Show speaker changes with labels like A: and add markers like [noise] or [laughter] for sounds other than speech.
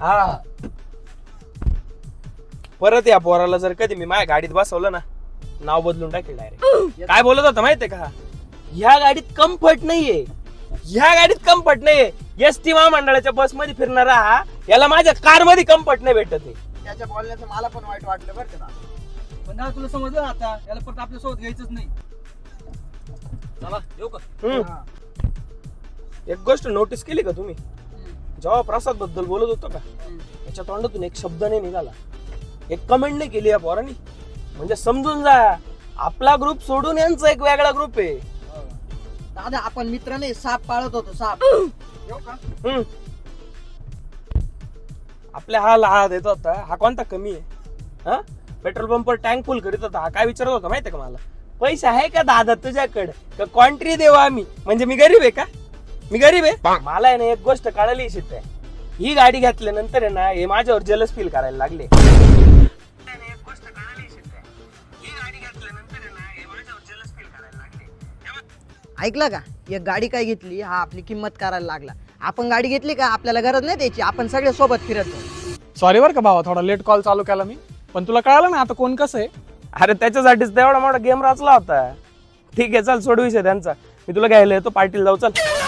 A: हा. परत या पोराला जर कधी मी माझ्या गाडीत बसवलं ना नाव बदलून टाकेल डायरेक्ट [coughs] काय बोलत होता माहितीये का? ह्या गाडीत कम्फर्ट नाहीये. ह्या गाडीत कम्फर्ट नाहीये. एस टी महामंडळाच्या बसमध्ये फिरणारा हा याला माझ्या कारमध्ये कम्फर्ट नाही भेटत आहे.
B: त्याच्या बोलण्याचं मला पण वाईट वाटलं बरं का.
C: पण दादा तुला समजलं ना आता? याला परत आपल्यासोबत घ्यायचंच नाही. चला येऊ का?
A: हम्म.
B: हा.
A: एक गोष्ट नोटीस केली का तुम्ही? जेव्हा प्रसादबद्दल बोलत होतो का याच्या तोंडातून एक शब्द नाही निघाला. एक कमेंट नाही केली या पोरांनी. म्हणजे समजून जा आपला ग्रुप सोडून यांचा एक वेगळा ग्रुप आहे.
B: दादा आपण मित्र नाही साप पाळत होतो साप. येऊ का?
A: हम्म. आपल्या हा लहान देत होता हा कोणता कमी आहे? हा? पेट्रोल पंपवर टँक फुल करीत होता हा काय विचारत होता माहितीये का मला? पैसे आहे का दादा तुझ्याकडे? का कॉन्ट्री देऊ आम्ही? म्हणजे मी गरीब आहे का? मी गरीब आहे. मला आहे ना एक गोष्ट कळाली शित आहे ही गाडी घेतल्यानंतर आहे ना हे माझ्यावर जलस फील करायला लागले.
B: ऐकलं का? एक गाडी काय घेतली हा आपली किंमत करायला लागला. आपण गाडी घेतली का? आपल्याला गरज नाही त्याची आपण सगळे सोबत फिरतो.
C: सॉरी बरं का भावा थोडा लेट कॉल चालू केला मी. पण तुला कळालं ना आता कोण कसं आहे?
A: अरे त्याच्यासाठीच तर एवढा मोठा गेम रचला होता. ठीक आहे चल सोडू विषय त्यांचा. मी तुला घ्यायला येतो पार्टीला जाऊ चल.